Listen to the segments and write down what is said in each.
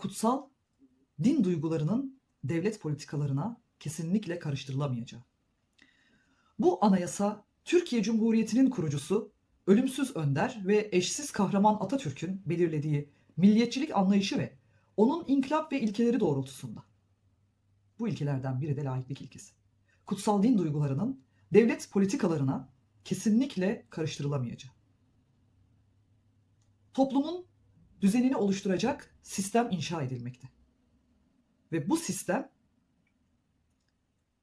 kutsal din duygularının devlet politikalarına kesinlikle karıştırılamayacağı. Bu anayasa Türkiye Cumhuriyeti'nin kurucusu ölümsüz önder ve eşsiz kahraman Atatürk'ün belirlediği milliyetçilik anlayışı ve onun inkılap ve ilkeleri doğrultusunda. Bu ilkelerden biri de laiklik ilkesi. Kutsal din duygularının devlet politikalarına kesinlikle karıştırılamayacağı. Toplumun düzenini oluşturacak sistem inşa edilmekte. Ve bu sistem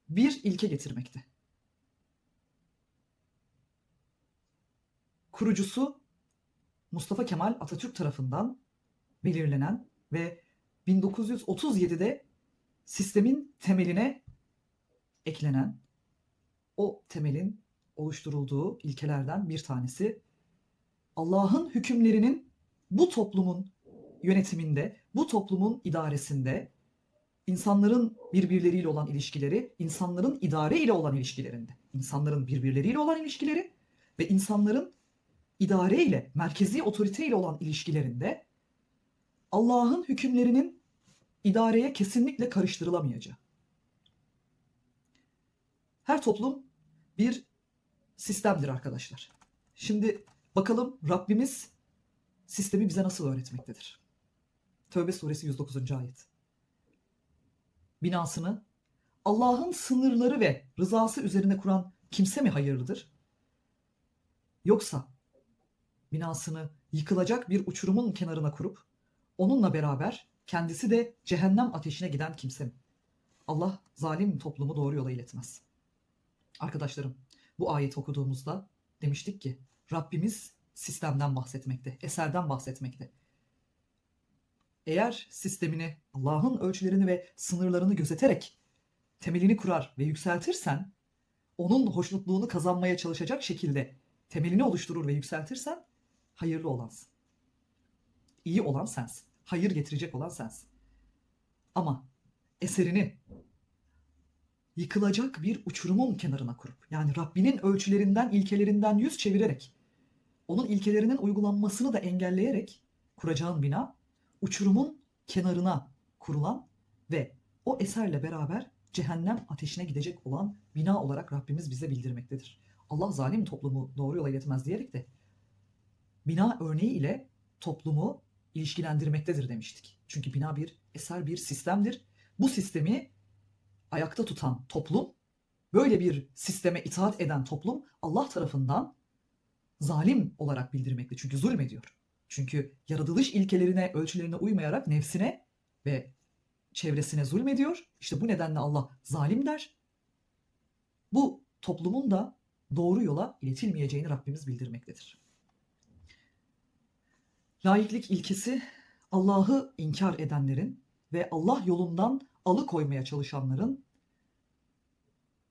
bir ilke getirmekte. Kurucusu Mustafa Kemal Atatürk tarafından belirlenen ve 1937'de sistemin temeline eklenen o temelin oluşturulduğu ilkelerden bir tanesi Allah'ın hükümlerinin bu toplumun yönetiminde, bu toplumun idaresinde, insanların birbirleriyle olan ilişkileri, insanların idare ile olan ilişkilerinde, insanların birbirleriyle olan ilişkileri ve insanların idare ile, merkezi otorite ile olan ilişkilerinde Allah'ın hükümlerinin idareye kesinlikle karıştırılamayacağı. Her toplum bir sistemdir arkadaşlar. Şimdi bakalım Rabbimiz sistemi bize nasıl öğretmektedir? Tövbe suresi 109. ayet. Binasını Allah'ın sınırları ve rızası üzerine kuran kimse mi hayırlıdır? Yoksa binasını yıkılacak bir uçurumun kenarına kurup onunla beraber kendisi de cehennem ateşine giden kimse mi? Allah zalim toplumu doğru yola iletmez. Arkadaşlarım bu ayeti okuduğumuzda demiştik ki Rabbimiz sistemden bahsetmekte, eserden bahsetmekte. Eğer sistemini, Allah'ın ölçülerini ve sınırlarını gözeterek temelini kurar ve yükseltirsen, onun hoşnutluğunu kazanmaya çalışacak şekilde temelini oluşturur ve yükseltirsen hayırlı olansın. İyi olan sensin. Hayır getirecek olan sensin. Ama eserini yıkılacak bir uçurumun kenarına kurup yani Rabbinin ölçülerinden, ilkelerinden yüz çevirerek onun ilkelerinin uygulanmasını da engelleyerek kuracağın bina uçurumun kenarına kurulan ve o eserle beraber cehennem ateşine gidecek olan bina olarak Rabbimiz bize bildirmektedir. Allah zalim toplumu doğru yola iletmez diyerek de bina örneği ile toplumu ilişkilendirmektedir demiştik. Çünkü bina bir eser, bir sistemdir. Bu sistemi ayakta tutan toplum, böyle bir sisteme itaat eden toplum Allah tarafından zalim olarak bildirmekte. Çünkü zulmediyor. Çünkü yaratılış ilkelerine, ölçülerine uymayarak nefsine ve çevresine zulmediyor. İşte bu nedenle Allah zalim der. Bu toplumun da doğru yola iletilmeyeceğini Rabbimiz bildirmektedir. Laiklik ilkesi Allah'ı inkar edenlerin ve Allah yolundan alıkoymaya çalışanların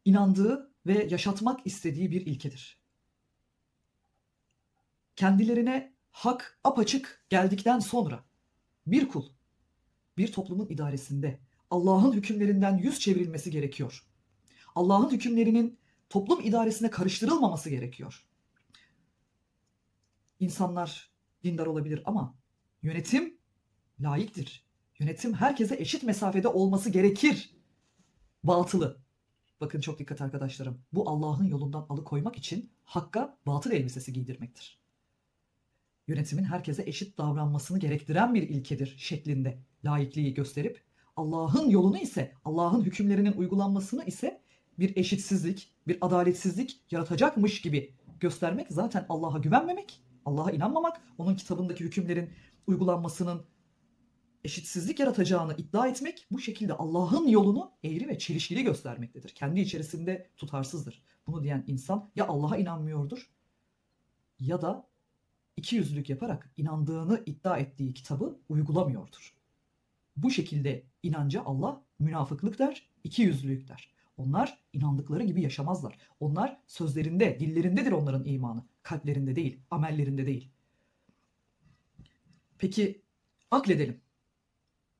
inandığı ve yaşatmak istediği bir ilkedir. Kendilerine hak apaçık geldikten sonra bir kul bir toplumun idaresinde Allah'ın hükümlerinden yüz çevrilmesi gerekiyor. Allah'ın hükümlerinin toplum idaresine karıştırılmaması gerekiyor. İnsanlar dindar olabilir ama yönetim laiktir. Yönetim herkese eşit mesafede olması gerekir. Batılı. Bakın çok dikkat arkadaşlarım. Bu Allah'ın yolundan alıkoymak için hakka batıl elbisesi giydirmektir. Yönetimin herkese eşit davranmasını gerektiren bir ilkedir şeklinde laikliği gösterip Allah'ın yolunu ise Allah'ın hükümlerinin uygulanmasını ise bir eşitsizlik, bir adaletsizlik yaratacakmış gibi göstermek zaten Allah'a güvenmemek, Allah'a inanmamak, onun kitabındaki hükümlerin uygulanmasının eşitsizlik yaratacağını iddia etmek bu şekilde Allah'ın yolunu eğri ve çelişkili göstermektedir. Kendi içerisinde tutarsızdır. Bunu diyen insan ya Allah'a inanmıyordur ya da iki yüzlülük yaparak inandığını iddia ettiği kitabı uygulamıyordur. Bu şekilde inanca Allah münafıklık der, iki yüzlülük der. Onlar inandıkları gibi yaşamazlar. Onlar sözlerinde, dillerindedir onların imanı. Kalplerinde değil, amellerinde değil. Peki akledelim.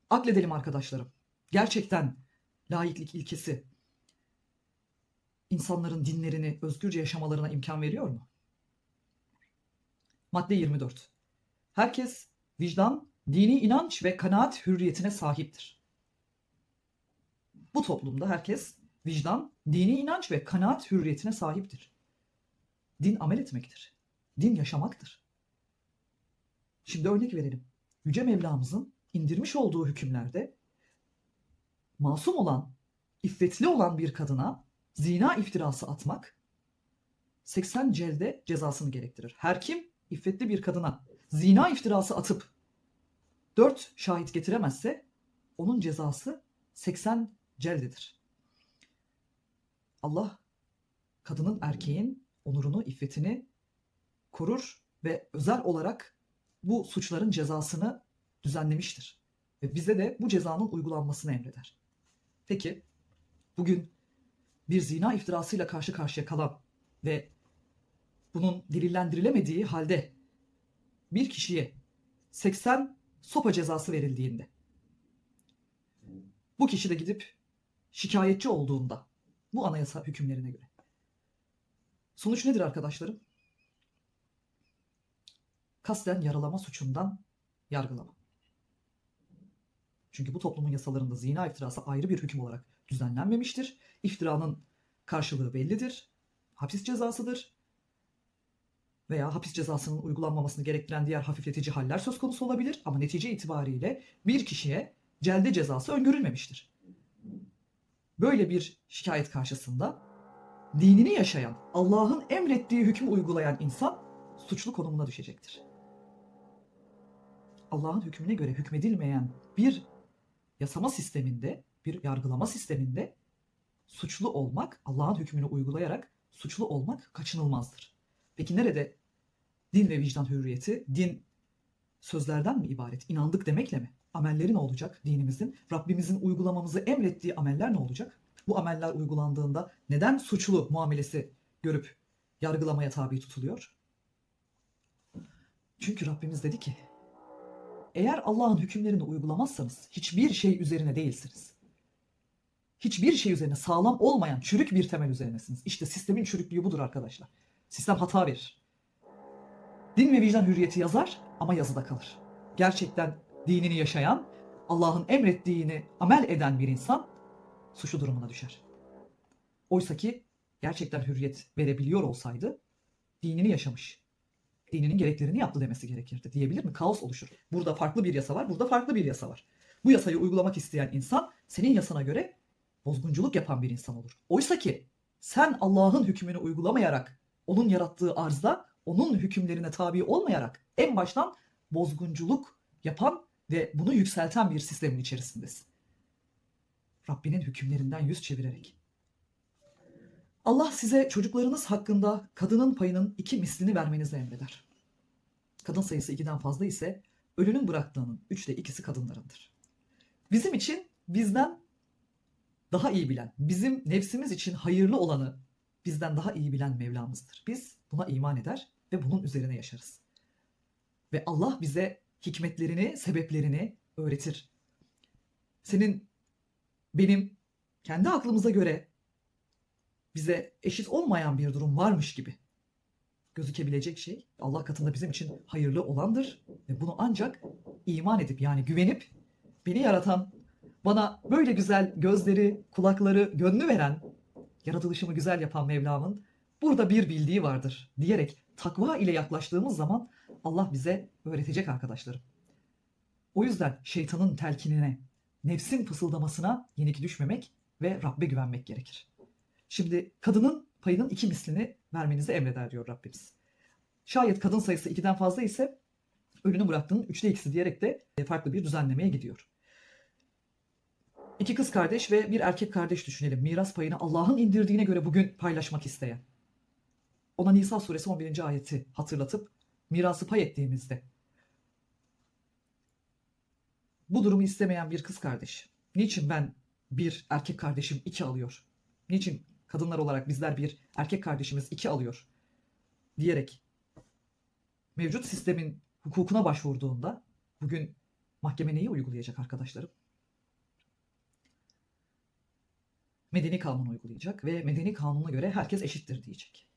Akledelim arkadaşlarım. Gerçekten laiklik ilkesi insanların dinlerini özgürce yaşamalarına imkan veriyor mu? Madde 24. Herkes vicdan dini inanç ve kanaat hürriyetine sahiptir. Bu toplumda herkes vicdan, dini inanç ve kanaat hürriyetine sahiptir. Din amel etmektir. Din yaşamaktır. Şimdi örnek verelim. Yüce Mevlamızın indirmiş olduğu hükümlerde masum olan, iffetli olan bir kadına zina iftirası atmak 80 celde cezasını gerektirir. Her kim iffetli bir kadına zina iftirası atıp 4 şahit getiremezse onun cezası 80 celdedir. Allah kadının erkeğin onurunu, iffetini korur ve özel olarak bu suçların cezasını düzenlemiştir. Ve bize de bu cezanın uygulanmasını emreder. Peki bugün bir zina iftirasıyla karşı karşıya kalan ve bunun delillendirilemediği halde bir kişiye 80 sopa cezası verildiğinde bu kişi de gidip şikayetçi olduğunda bu anayasa hükümlerine göre sonuç nedir arkadaşlarım? Kasten yaralama suçundan yargılama. Çünkü bu toplumun yasalarında zina iftirası ayrı bir hüküm olarak düzenlenmemiştir. İftiranın karşılığı bellidir. Hapis cezasıdır. Veya hapis cezasının uygulanmamasını gerektiren diğer hafifletici haller söz konusu olabilir ama netice itibariyle bir kişiye celde cezası öngörülmemiştir. Böyle bir şikayet karşısında dinini yaşayan, Allah'ın emrettiği hükmü uygulayan insan suçlu konumuna düşecektir. Allah'ın hükmüne göre hükmedilmeyen bir yasama sisteminde, bir yargılama sisteminde suçlu olmak, Allah'ın hükmünü uygulayarak suçlu olmak kaçınılmazdır. Peki nerede din ve vicdan hürriyeti? Din sözlerden mi ibaret? İnandık demekle mi? Amelleri ne olacak dinimizin? Rabbimizin uygulamamızı emrettiği ameller ne olacak? Bu ameller uygulandığında neden suçlu muamelesi görüp yargılamaya tabi tutuluyor? Çünkü Rabbimiz dedi ki eğer Allah'ın hükümlerini uygulamazsanız hiçbir şey üzerine değilsiniz. Hiçbir şey üzerine sağlam olmayan çürük bir temel üzerinesiniz. İşte sistemin çürüklüğü budur arkadaşlar. Sistem hata verir. Din ve vicdan hürriyeti yazar ama yazıda kalır. Gerçekten dinini yaşayan, Allah'ın emrettiğini amel eden bir insan suçlu durumuna düşer. Oysa ki gerçekten hürriyet verebiliyor olsaydı dinini yaşamış, dininin gereklerini yaptı demesi gerekirdi. Diyebilir mi? Kaos oluşur. Burada farklı bir yasa var, burada farklı bir yasa var. Bu yasayı uygulamak isteyen insan senin yasana göre bozgunculuk yapan bir insan olur. Oysa ki sen Allah'ın hükmünü uygulamayarak, onun yarattığı arzda onun hükümlerine tabi olmayarak en baştan bozgunculuk yapan ve bunu yükselten bir sistemin içerisindesin. Rabbinin hükümlerinden yüz çevirerek. Allah size çocuklarınız hakkında kadının payının iki mislini vermenizi emreder. Kadın sayısı ikiden fazla ise ölünün bıraktığının üçte ikisi kadınlarındır. Bizim için bizden daha iyi bilen, bizim nefsimiz için hayırlı olanı bizden daha iyi bilen Mevlamızdır. Biz buna iman eder ve bunun üzerine yaşarız. Ve Allah bize hikmetlerini, sebeplerini öğretir. Senin, benim kendi aklımıza göre bize eşit olmayan bir durum varmış gibi gözükebilecek şey Allah katında bizim için hayırlı olandır ve bunu ancak iman edip yani güvenip beni yaratan, bana böyle güzel gözleri, kulakları, gönlü veren, yaratılışımı güzel yapan Mevlam'ın burada bir bildiği vardır diyerek takva ile yaklaştığımız zaman Allah bize öğretecek arkadaşlarım. O yüzden şeytanın telkinine, nefsin fısıldamasına yenik düşmemek ve Rabbe güvenmek gerekir. Şimdi kadının payının iki mislini vermenizi emreder diyor Rabbimiz. Şayet kadın sayısı ikiden fazla ise ölünü bıraktığının üçte ikisi diyerek de farklı bir düzenlemeye gidiyor. İki kız kardeş ve bir erkek kardeş düşünelim. Miras payını Allah'ın indirdiğine göre bugün paylaşmak isteyen. Ona Nisa suresi 11. ayeti hatırlatıp mirası pay ettiğimizde bu durumu istemeyen bir kız kardeş. Niçin ben bir erkek kardeşim iki alıyor? Niçin kadınlar olarak bizler bir erkek kardeşimiz iki alıyor? Diyerek mevcut sistemin hukukuna başvurduğunda bugün mahkeme neyi uygulayacak arkadaşlarım? Medeni kanun uygulayacak ve medeni kanuna göre herkes eşittir diyecek.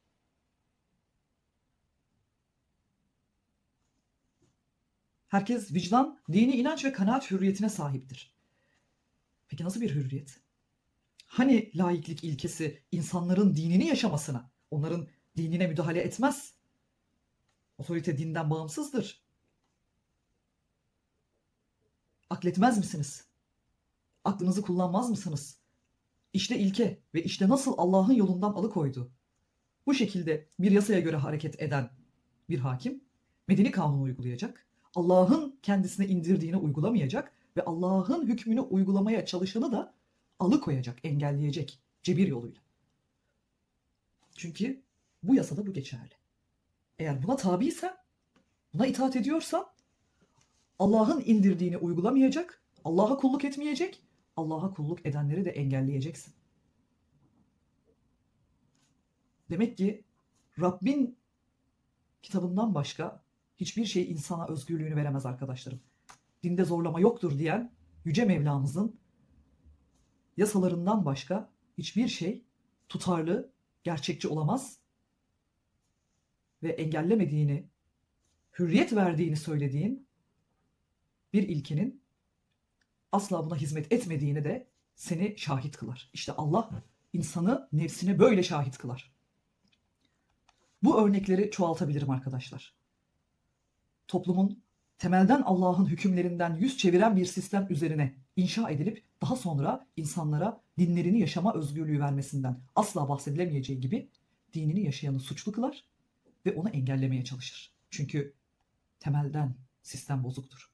Herkes vicdan, dini inanç ve kanaat hürriyetine sahiptir. Peki nasıl bir hürriyet? Hani laiklik ilkesi insanların dinini yaşamasına, onların dinine müdahale etmez? Otorite dinden bağımsızdır. Akletmez misiniz? Aklınızı kullanmaz mısınız? İşte ilke ve işte nasıl Allah'ın yolundan alıkoydu. Bu şekilde bir yasaya göre hareket eden bir hakim medeni kanunu uygulayacak. Allah'ın kendisine indirdiğini uygulamayacak ve Allah'ın hükmünü uygulamaya çalışanı da alıkoyacak, engelleyecek cebir yoluyla. Çünkü bu yasada bu geçerli. Eğer buna tabiysen, buna itaat ediyorsan Allah'ın indirdiğini uygulamayacak, Allah'a kulluk etmeyecek, Allah'a kulluk edenleri de engelleyeceksin. Demek ki Rabbin kitabından başka hiçbir şey insana özgürlüğünü veremez arkadaşlarım. Dinde zorlama yoktur diyen Yüce Mevlamızın yasalarından başka hiçbir şey tutarlı, gerçekçi olamaz ve engellemediğini, hürriyet verdiğini söylediğin bir ilkenin asla buna hizmet etmediğini de seni şahit kılar. İşte Allah insanı nefsine böyle şahit kılar. Bu örnekleri çoğaltabilirim arkadaşlar. Toplumun temelden Allah'ın hükümlerinden yüz çeviren bir sistem üzerine inşa edilip daha sonra insanlara dinlerini yaşama özgürlüğü vermesinden asla bahsedilemeyeceği gibi dinini yaşayanı suçlu kılar ve onu engellemeye çalışır. Çünkü temelden sistem bozuktur.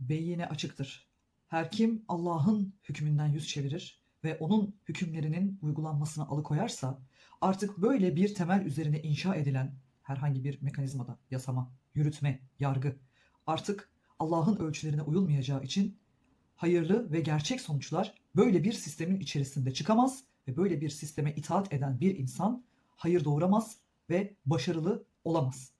Beyine açıktır. Her kim Allah'ın hükmünden yüz çevirir ve onun hükümlerinin uygulanmasına alıkoyarsa artık böyle bir temel üzerine inşa edilen herhangi bir mekanizmada yasama, yürütme, yargı artık Allah'ın ölçülerine uyulmayacağı için hayırlı ve gerçek sonuçlar böyle bir sistemin içerisinde çıkamaz ve böyle bir sisteme itaat eden bir insan hayır doğuramaz ve başarılı olamaz.